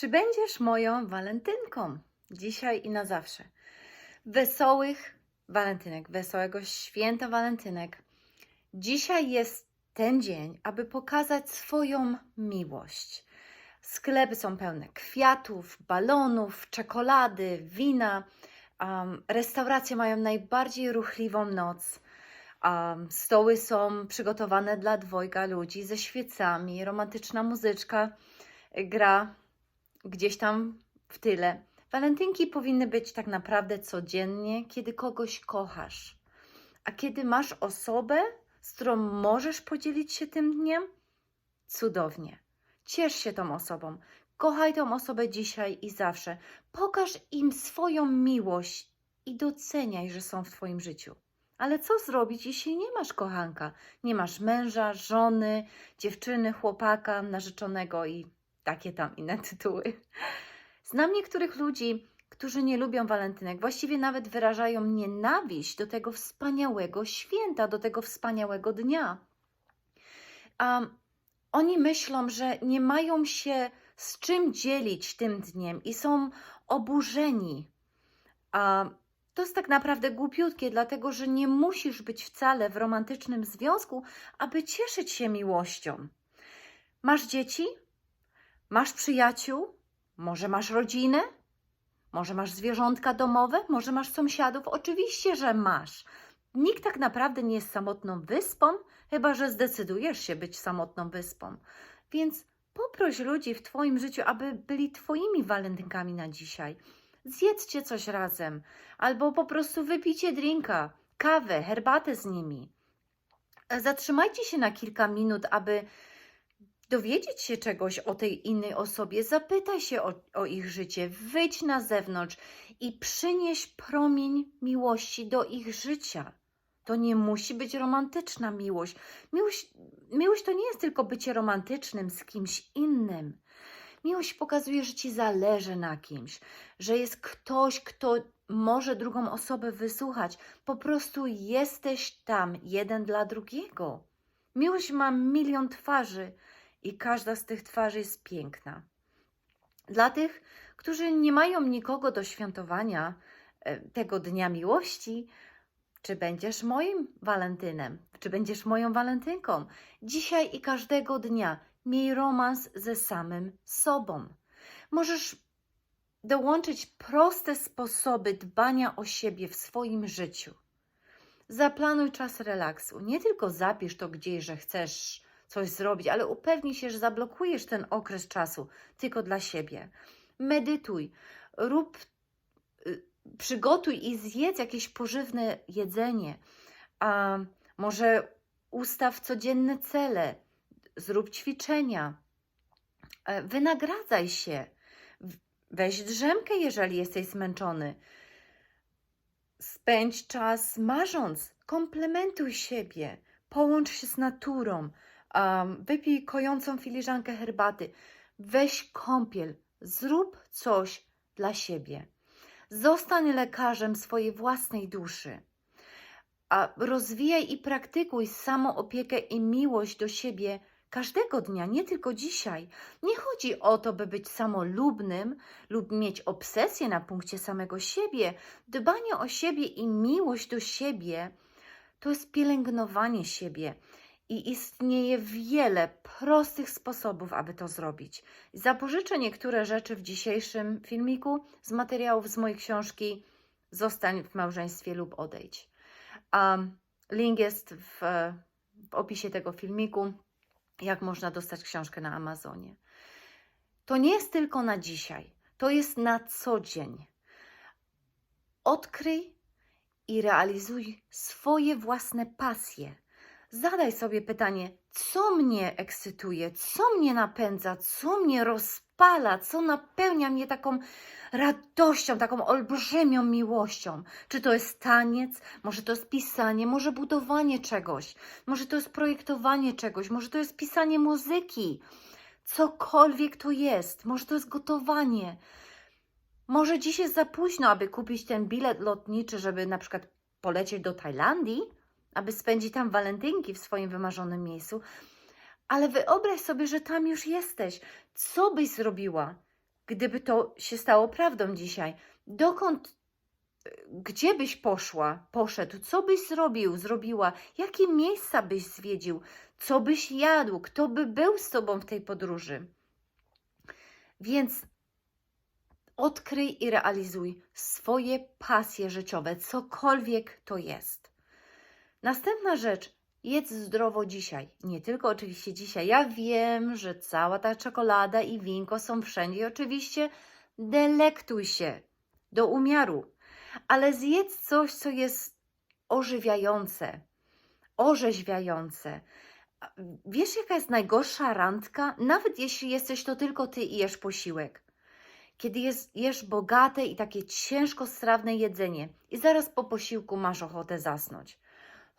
Czy będziesz moją walentynką? Dzisiaj i na zawsze. Wesołych walentynek, wesołego święta walentynek. Dzisiaj jest ten dzień, aby pokazać swoją miłość. Sklepy są pełne kwiatów, balonów, czekolady, wina. Um, restauracje mają najbardziej ruchliwą noc. Um, stoły są przygotowane dla dwojga ludzi ze świecami, romantyczna muzyczka gra gdzieś tam w tyle. Walentynki powinny być tak naprawdę codziennie, kiedy kogoś kochasz. A kiedy masz osobę, z którą możesz podzielić się tym dniem, cudownie. Ciesz się tą osobą. Kochaj tą osobę dzisiaj i zawsze. Pokaż im swoją miłość i doceniaj, że są w Twoim życiu. Ale co zrobić, jeśli nie masz kochanka? Nie masz męża, żony, dziewczyny, chłopaka, narzeczonego i takie tam inne tytuły. Znam niektórych ludzi, którzy nie lubią walentynek, właściwie nawet wyrażają nienawiść do tego wspaniałego święta, do tego wspaniałego dnia. A oni myślą, że nie mają się z czym dzielić tym dniem i są oburzeni. A to jest tak naprawdę głupiutkie, dlatego że nie musisz być wcale w romantycznym związku, aby cieszyć się miłością. Masz dzieci? Masz przyjaciół? Może masz rodzinę? Może masz zwierzątka domowe? Może masz sąsiadów? Oczywiście, że masz. Nikt tak naprawdę nie jest samotną wyspą, chyba że zdecydujesz się być samotną wyspą. Więc poproś ludzi w Twoim życiu, aby byli Twoimi walentynkami na dzisiaj. Zjedzcie coś razem, albo po prostu wypijcie drinka, kawę, herbatę z nimi. Zatrzymajcie się na kilka minut, aby dowiedzieć się czegoś o tej innej osobie, zapytaj się o, o, ich życie, wyjdź na zewnątrz i przynieś promień miłości do ich życia. To nie musi być romantyczna miłość. Miłość, miłość to nie jest tylko bycie romantycznym z kimś innym. Miłość pokazuje, że ci zależy na kimś, że jest ktoś, kto może drugą osobę wysłuchać. Po prostu jesteś tam jeden dla drugiego. Miłość ma milion twarzy i każda z tych twarzy jest piękna. Dla tych, którzy nie mają nikogo do świętowania e, tego dnia miłości, czy będziesz moim walentynem, czy będziesz moją walentynką? Dzisiaj i każdego dnia miej romans ze samym sobą. Możesz dołączyć proste sposoby dbania o siebie w swoim życiu. Zaplanuj czas relaksu. Nie tylko zapisz to gdzieś, że chcesz coś zrobić, ale upewnij się, że zablokujesz ten okres czasu tylko dla siebie. Medytuj, rób, y, przygotuj i zjedz jakieś pożywne jedzenie. A może ustaw codzienne cele, zrób ćwiczenia, e, wynagradzaj się, weź drzemkę, jeżeli jesteś zmęczony. Spędź czas marząc, komplementuj siebie, połącz się z naturą, um, wypij kojącą filiżankę herbaty, weź kąpiel, zrób coś dla siebie. Zostań lekarzem swojej własnej duszy. A rozwijaj i praktykuj samoopiekę i miłość do siebie każdego dnia, nie tylko dzisiaj. Nie chodzi o to, by być samolubnym lub mieć obsesję na punkcie samego siebie. Dbanie o siebie i miłość do siebie to jest pielęgnowanie siebie. I istnieje wiele prostych sposobów, aby to zrobić. Zapożyczę niektóre rzeczy w dzisiejszym filmiku z materiałów z mojej książki Zostań w małżeństwie lub odejdź. Um, link jest w, w opisie tego filmiku, jak można dostać książkę na Amazonie. To nie jest tylko na dzisiaj, to jest na co dzień. Odkryj i realizuj swoje własne pasje. Zadaj sobie pytanie, co mnie ekscytuje, co mnie napędza, co mnie rozpala, co napełnia mnie taką radością, taką olbrzymią miłością. Czy to jest taniec, może to jest pisanie, może budowanie czegoś, może to jest projektowanie czegoś, może to jest pisanie muzyki. Cokolwiek to jest, może to jest gotowanie. Może dziś jest za późno, aby kupić ten bilet lotniczy, żeby na przykład polecieć do Tajlandii, aby spędzić tam walentynki w swoim wymarzonym miejscu. Ale wyobraź sobie, że tam już jesteś. Co byś zrobiła? gdyby to się stało prawdą dzisiaj, dokąd, gdzie byś poszła, poszedł, co byś zrobił, zrobiła, jakie miejsca byś zwiedził, co byś jadł, kto by był z tobą w tej podróży. Więc odkryj i realizuj swoje pasje życiowe, cokolwiek to jest. Następna rzecz, jedz zdrowo dzisiaj. Nie tylko oczywiście dzisiaj. Ja wiem, że cała ta czekolada i winko są wszędzie oczywiście delektuj się do umiaru, ale zjedz coś, co jest ożywiające, orzeźwiające. Wiesz, jaka jest najgorsza randka? Nawet jeśli jesteś to tylko ty i jesz posiłek. Kiedy jest, jesz bogate i takie ciężkostrawne jedzenie i zaraz po posiłku masz ochotę zasnąć.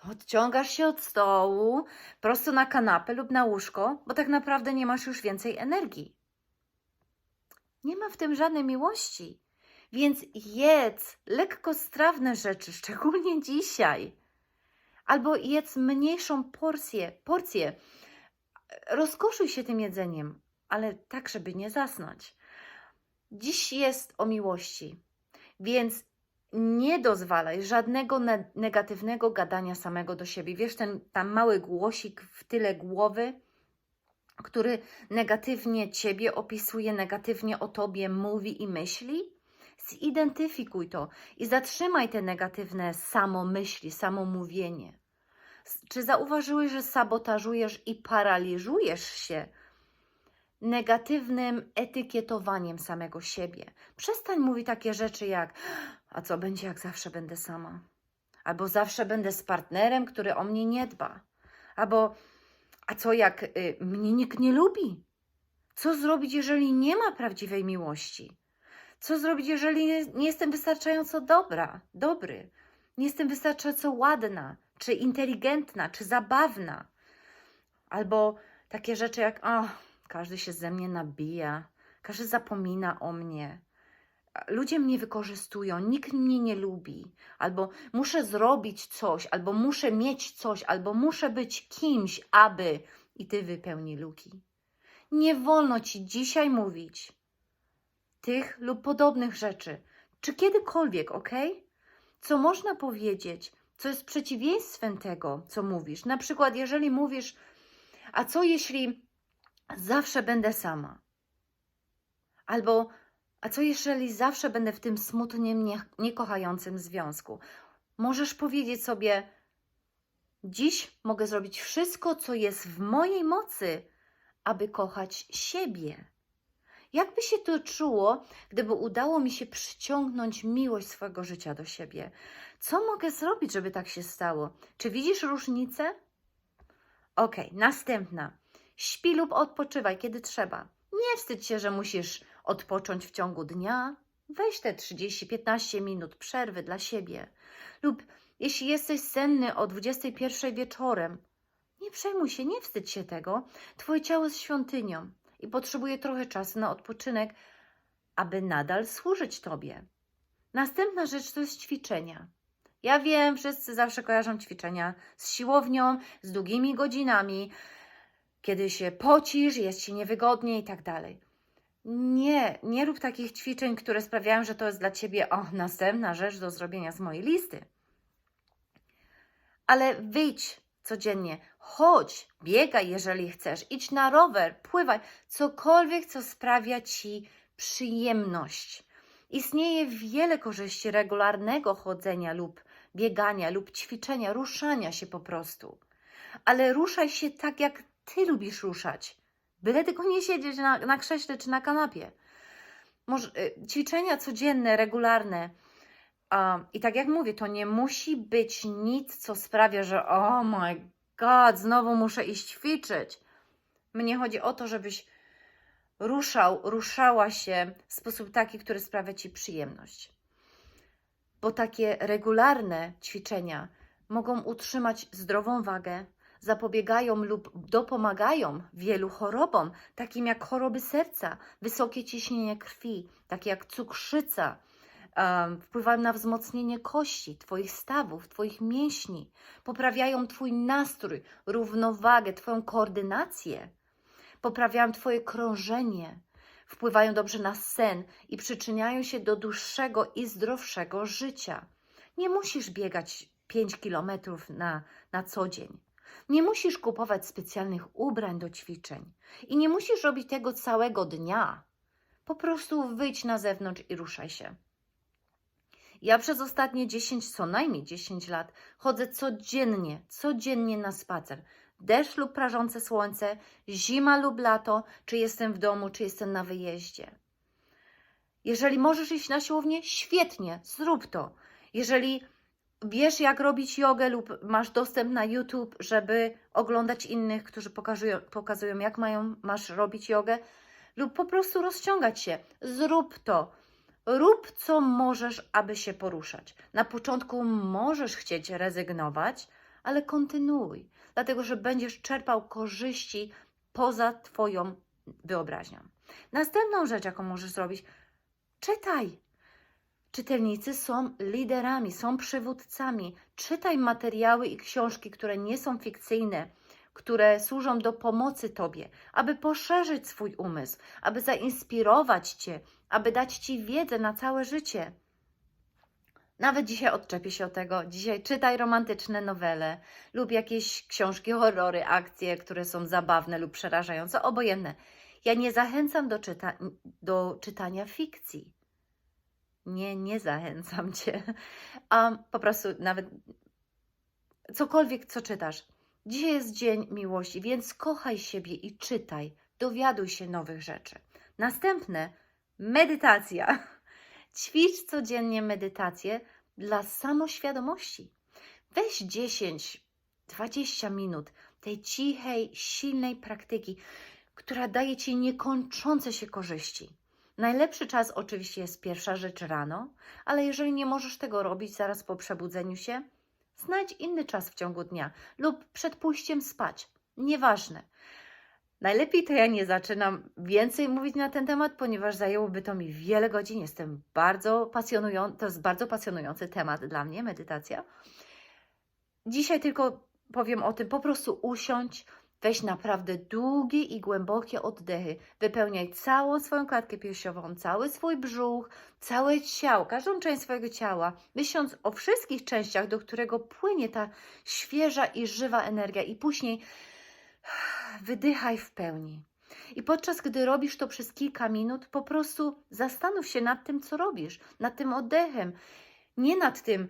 Odciągasz się od stołu, prosto na kanapę lub na łóżko, bo tak naprawdę nie masz już więcej energii. Nie ma w tym żadnej miłości. Więc jedz lekkostrawne rzeczy, szczególnie dzisiaj. Albo jedz mniejszą porcję, porcję. Rozkoszuj się tym jedzeniem, ale tak, żeby nie zasnąć. Dziś jest o miłości, więc nie dozwalaj żadnego ne- negatywnego gadania samego do siebie. Wiesz, ten tam mały głosik w tyle głowy, który negatywnie ciebie opisuje, negatywnie o tobie mówi i myśli? Zidentyfikuj to i zatrzymaj te negatywne samomyśli, samomówienie. Czy zauważyłeś, że sabotażujesz i paraliżujesz się negatywnym etykietowaniem samego siebie? Przestań mówić takie rzeczy jak: A co będzie, jak zawsze będę sama? Albo zawsze będę z partnerem, który o mnie nie dba. Albo a co jak y, mnie nikt nie lubi? Co zrobić, jeżeli nie ma prawdziwej miłości? Co zrobić, jeżeli nie, jestem wystarczająco dobra, dobry? Nie jestem wystarczająco ładna, czy inteligentna, czy zabawna? Albo takie rzeczy jak, o, każdy się ze mnie nabija, każdy zapomina o mnie. Ludzie mnie wykorzystują, nikt mnie nie lubi, albo muszę zrobić coś, albo muszę mieć coś, albo muszę być kimś, aby i ty wypełni luki. Nie wolno ci dzisiaj mówić tych lub podobnych rzeczy, czy kiedykolwiek, ok? Co można powiedzieć, co jest przeciwieństwem tego, co mówisz. Na przykład, jeżeli mówisz, a co jeśli zawsze będę sama? Albo, a co jeżeli zawsze będę w tym smutnym, nie, niekochającym związku? Możesz powiedzieć sobie, dziś mogę zrobić wszystko, co jest w mojej mocy, aby kochać siebie. Jakby się to czuło, gdyby udało mi się przyciągnąć miłość swojego życia do siebie? Co mogę zrobić, żeby tak się stało? Czy widzisz różnicę? Ok, następna. Śpi lub odpoczywaj, kiedy trzeba. Nie wstydź się, że musisz odpocząć w ciągu dnia. Weź te 30-15 minut przerwy dla siebie. Lub jeśli jesteś senny o 21 wieczorem, nie przejmuj się, nie wstydź się tego. Twoje ciało jest świątynią i potrzebuje trochę czasu na odpoczynek, aby nadal służyć Tobie. Następna rzecz to jest ćwiczenia. Ja wiem, wszyscy zawsze kojarzą ćwiczenia z siłownią, z długimi godzinami, kiedy się pocisz, jest ci niewygodnie i tak dalej. Nie, nie rób takich ćwiczeń, które sprawiają, że to jest dla ciebie o, następna rzecz do zrobienia z mojej listy. Ale wyjdź codziennie, chodź, biegaj, jeżeli chcesz, idź na rower, pływaj, cokolwiek, co sprawia ci przyjemność. Istnieje wiele korzyści regularnego chodzenia lub biegania lub ćwiczenia, ruszania się po prostu. Ale ruszaj się tak, jak ty lubisz ruszać. Byle tylko nie siedzieć na, na krześle czy na kanapie. Może, y, ćwiczenia codzienne, regularne. I tak jak mówię, to nie musi być nic, co sprawia, że oh my god, znowu muszę iść ćwiczyć. Mnie chodzi o to, żebyś ruszał, ruszała się w sposób taki, który sprawia ci przyjemność. Bo takie regularne ćwiczenia mogą utrzymać zdrową wagę, zapobiegają lub dopomagają wielu chorobom, takim jak choroby serca, wysokie ciśnienie krwi, takie jak cukrzyca, wpływają na wzmocnienie kości, Twoich stawów, Twoich mięśni, poprawiają Twój nastrój, równowagę, Twoją koordynację, poprawiają Twoje krążenie, wpływają dobrze na sen i przyczyniają się do dłuższego i zdrowszego życia. Nie musisz biegać 5 kilometrów na, na co dzień. Nie musisz kupować specjalnych ubrań do ćwiczeń i nie musisz robić tego całego dnia. Po prostu wyjdź na zewnątrz i ruszaj się. Ja przez ostatnie 10, co najmniej 10 lat chodzę codziennie, codziennie na spacer. Deszcz lub prażące słońce, zima lub lato, czy jestem w domu, czy jestem na wyjeździe. Jeżeli możesz iść na siłownię, świetnie, zrób to. Jeżeli wiesz, jak robić jogę lub masz dostęp na YouTube, żeby oglądać innych, którzy pokazują, pokazują jak mają, masz robić jogę, lub po prostu rozciągać się, zrób to. Rób co możesz, aby się poruszać. Na początku możesz chcieć rezygnować, ale kontynuuj, dlatego że będziesz czerpał korzyści poza Twoją wyobraźnią. Następną rzecz, jaką możesz zrobić, czytaj. Czytelnicy są liderami, są przywódcami. Czytaj materiały i książki, które nie są fikcyjne, które służą do pomocy Tobie, aby poszerzyć swój umysł, aby zainspirować Cię, aby dać Ci wiedzę na całe życie. Nawet dzisiaj odczepię się od tego. Dzisiaj czytaj romantyczne nowele lub jakieś książki, horrory, akcje, które są zabawne lub przerażające, obojętne. Ja nie zachęcam do, czyta do czytania fikcji. Nie, nie zachęcam Cię. A po prostu nawet cokolwiek, co czytasz. Dzisiaj jest dzień miłości, więc kochaj siebie i czytaj. Dowiaduj się nowych rzeczy. Następne medytacja. Ćwicz codziennie medytację dla samoświadomości. Weź 10, 20 minut tej cichej, silnej praktyki, która daje Ci niekończące się korzyści. Najlepszy czas oczywiście jest pierwsza rzecz rano, ale jeżeli nie możesz tego robić zaraz po przebudzeniu się, znajdź inny czas w ciągu dnia lub przed pójściem spać. Nieważne. Najlepiej to ja nie zaczynam więcej mówić na ten temat, ponieważ zajęłoby to mi wiele godzin. Jestem bardzo pasjonujący, to jest bardzo pasjonujący temat dla mnie, medytacja. Dzisiaj tylko powiem o tym, po prostu usiądź, weź naprawdę długie i głębokie oddechy, wypełniaj całą swoją klatkę piersiową, cały swój brzuch, całe ciało, każdą część swojego ciała, myśląc o wszystkich częściach, do którego płynie ta świeża i żywa energia i później wydychaj w pełni. I podczas gdy robisz to przez kilka minut, po prostu zastanów się nad tym, co robisz, nad tym oddechem. Nie nad tym,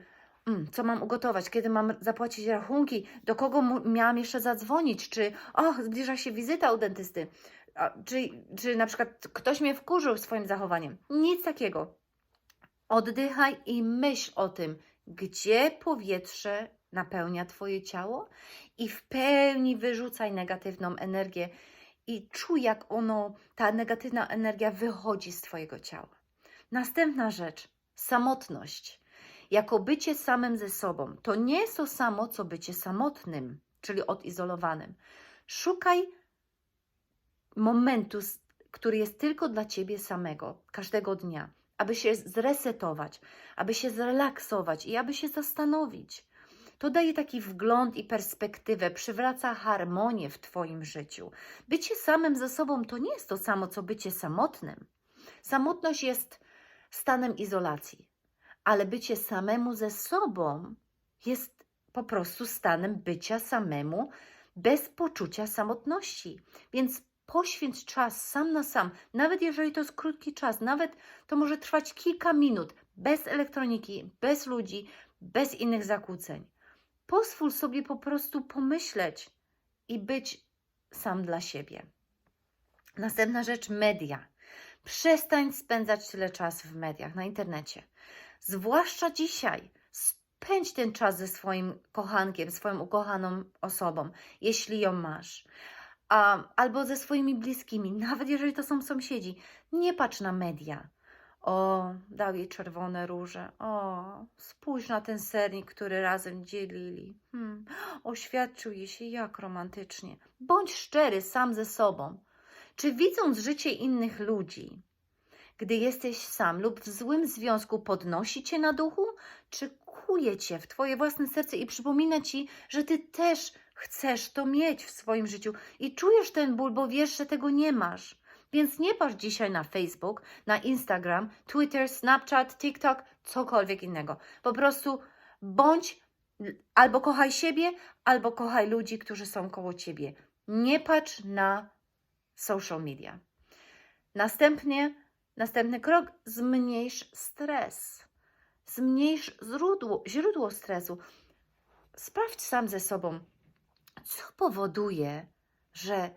co mam ugotować, kiedy mam zapłacić rachunki, do kogo miałam jeszcze zadzwonić, czy o, zbliża się wizyta u dentysty, a, czy, czy na przykład ktoś mnie wkurzył swoim zachowaniem. Nic takiego. Oddychaj i myśl o tym, gdzie powietrze napełnia Twoje ciało i w pełni wyrzucaj negatywną energię i czuj, jak ono, ta negatywna energia wychodzi z Twojego ciała. Następna rzecz, samotność. Jako bycie samym ze sobą. To nie jest to samo, co bycie samotnym, czyli odizolowanym. Szukaj momentu, który jest tylko dla Ciebie samego, każdego dnia, aby się zresetować, aby się zrelaksować i aby się zastanowić. To daje taki wgląd i perspektywę, przywraca harmonię w Twoim życiu. Bycie samym ze sobą to nie jest to samo, co bycie samotnym. Samotność jest stanem izolacji, ale bycie samemu ze sobą jest po prostu stanem bycia samemu bez poczucia samotności. Więc poświęć czas sam na sam, nawet jeżeli to jest krótki czas, nawet to może trwać kilka minut, bez elektroniki, bez ludzi, bez innych zakłóceń. Pozwól sobie po prostu pomyśleć i być sam dla siebie. Następna rzecz media. Przestań spędzać tyle czasu w mediach, na internecie. Zwłaszcza dzisiaj. Spędź ten czas ze swoim kochankiem, swoją ukochaną osobą, jeśli ją masz. A, albo ze swoimi bliskimi, nawet jeżeli to są sąsiedzi. Nie patrz na media. O, dał jej czerwone róże. O, spójrz na ten sernik, który razem dzielili. Hmm, oświadczył jej się jak romantycznie. Bądź szczery sam ze sobą. Czy widząc życie innych ludzi, gdy jesteś sam lub w złym związku, podnosi cię na duchu, czy kuje cię w twoje własne serce i przypomina ci, że ty też chcesz to mieć w swoim życiu i czujesz ten ból, bo wiesz, że tego nie masz. Więc nie patrz dzisiaj na Facebook, na Instagram, Twitter, Snapchat, TikTok, cokolwiek innego. Po prostu bądź albo kochaj siebie, albo kochaj ludzi, którzy są koło ciebie. Nie patrz na social media. Następnie, następny krok, zmniejsz stres. Zmniejsz źródło, źródło stresu. Sprawdź sam ze sobą, co powoduje, że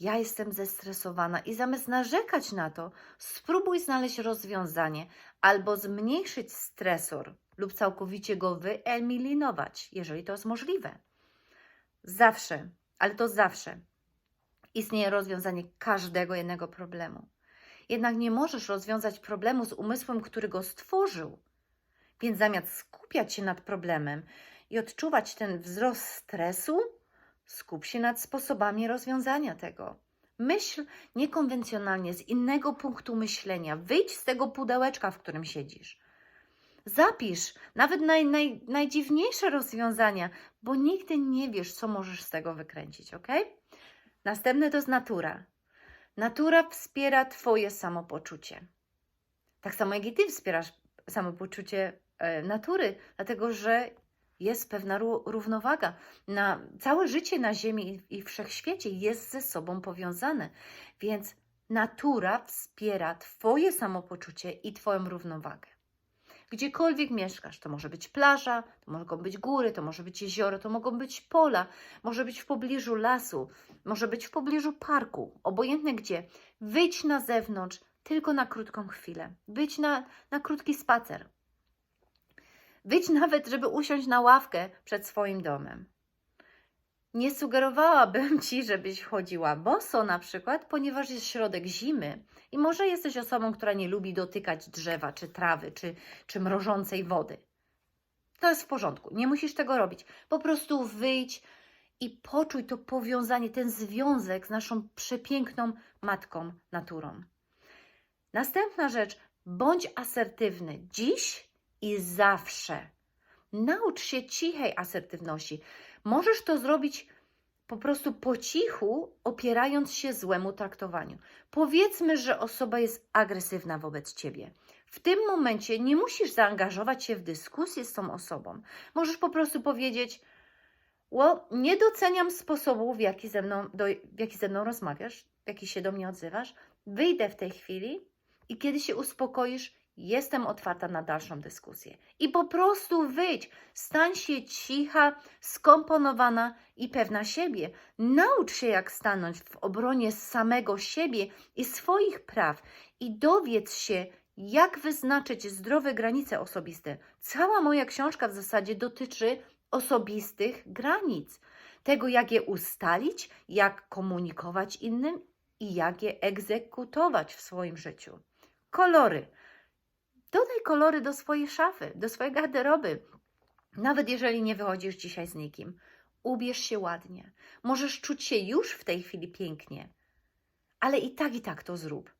ja jestem zestresowana i zamiast narzekać na to, spróbuj znaleźć rozwiązanie albo zmniejszyć stresor lub całkowicie go wyeliminować, jeżeli to jest możliwe. Zawsze, ale to zawsze istnieje rozwiązanie każdego jednego problemu. Jednak nie możesz rozwiązać problemu z umysłem, który go stworzył. Więc zamiast skupiać się nad problemem i odczuwać ten wzrost stresu, skup się nad sposobami rozwiązania tego. Myśl niekonwencjonalnie, z innego punktu myślenia. Wyjdź z tego pudełeczka, w którym siedzisz. Zapisz nawet naj, naj, najdziwniejsze rozwiązania, bo nigdy nie wiesz, co możesz z tego wykręcić, ok? Następne to jest natura. Natura wspiera Twoje samopoczucie. Tak samo jak i Ty wspierasz samopoczucie e, natury, dlatego że jest pewna ró- równowaga. Na, całe życie na Ziemi i wszechświecie jest ze sobą powiązane, więc natura wspiera Twoje samopoczucie i Twoją równowagę. Gdziekolwiek mieszkasz, to może być plaża, to mogą być góry, to może być jezioro, to mogą być pola, może być w pobliżu lasu, może być w pobliżu parku, obojętne gdzie. Wyjdź na zewnątrz tylko na krótką chwilę. Wyjdź na, na krótki spacer. Wyjdź nawet, żeby usiąść na ławkę przed swoim domem. Nie sugerowałabym Ci, żebyś chodziła boso na przykład, ponieważ jest środek zimy i może jesteś osobą, która nie lubi dotykać drzewa, czy trawy, czy, czy mrożącej wody. To jest w porządku, nie musisz tego robić. Po prostu wyjdź i poczuj to powiązanie, ten związek z naszą przepiękną matką naturą. Następna rzecz, bądź asertywny dziś i zawsze. Naucz się cichej asertywności. Możesz to zrobić po prostu po cichu, opierając się złemu traktowaniu. Powiedzmy, że osoba jest agresywna wobec ciebie. W tym momencie nie musisz zaangażować się w dyskusję z tą osobą. Możesz po prostu powiedzieć: well, nie doceniam sposobu, w jaki, ze mną, do, w jaki ze mną rozmawiasz, w jaki się do mnie odzywasz. Wyjdę w tej chwili i kiedy się uspokoisz, jestem otwarta na dalszą dyskusję. I po prostu wyjdź, stań się cicha, skomponowana i pewna siebie. Naucz się, jak stanąć w obronie samego siebie i swoich praw i dowiedz się, jak wyznaczyć zdrowe granice osobiste. Cała moja książka w zasadzie dotyczy osobistych granic. Tego, jak je ustalić, jak komunikować innym i jak je egzekutować w swoim życiu. Kolory. Dodaj kolory do swojej szafy, do swojej garderoby. Nawet jeżeli nie wychodzisz dzisiaj z nikim, ubierz się ładnie. Możesz czuć się już w tej chwili pięknie, ale i tak, i tak to zrób.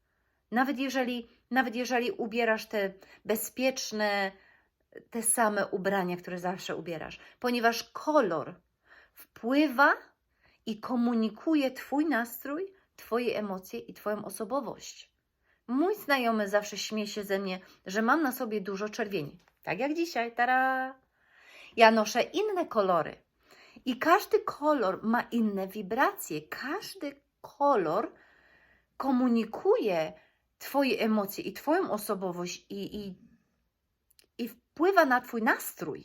Nawet jeżeli, nawet jeżeli ubierasz te bezpieczne, te same ubrania, które zawsze ubierasz, ponieważ kolor wpływa i komunikuje Twój nastrój, Twoje emocje i Twoją osobowość. Mój znajomy zawsze śmieje się ze mnie, że mam na sobie dużo czerwieni. Tak jak dzisiaj, tara! Ja noszę inne kolory. I każdy kolor ma inne wibracje. Każdy kolor komunikuje Twoje emocje i Twoją osobowość i, i, i wpływa na Twój nastrój.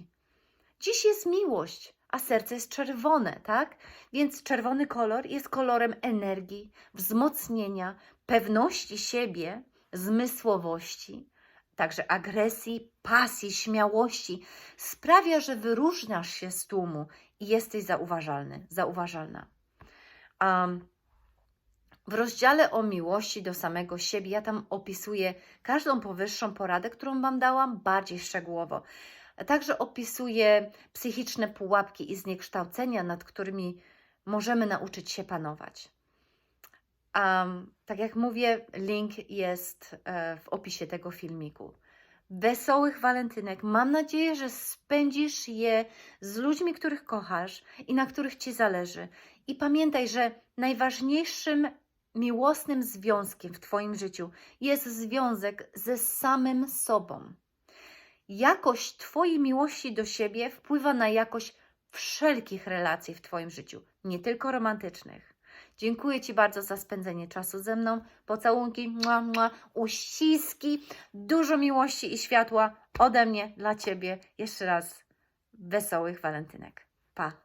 Dziś jest miłość, a serce jest czerwone, tak? Więc czerwony kolor jest kolorem energii, wzmocnienia, pewności siebie, zmysłowości, także agresji, pasji, śmiałości. Sprawia, że wyróżniasz się z tłumu i jesteś zauważalny, zauważalna. Um, w rozdziale o miłości do samego siebie ja tam opisuję każdą powyższą poradę, którą Wam dałam bardziej szczegółowo. Także opisuję psychiczne pułapki i zniekształcenia, nad którymi możemy nauczyć się panować. Um, tak jak mówię, link jest e, w opisie tego filmiku. Wesołych walentynek. Mam nadzieję, że spędzisz je z ludźmi, których kochasz i na których ci zależy. I pamiętaj, że najważniejszym miłosnym związkiem w Twoim życiu jest związek ze samym sobą. Jakość Twojej miłości do siebie wpływa na jakość wszelkich relacji w Twoim życiu, nie tylko romantycznych. Dziękuję Ci bardzo za spędzenie czasu ze mną. Pocałunki, mua, mua, uściski, dużo miłości i światła ode mnie dla Ciebie. Jeszcze raz wesołych walentynek. Pa!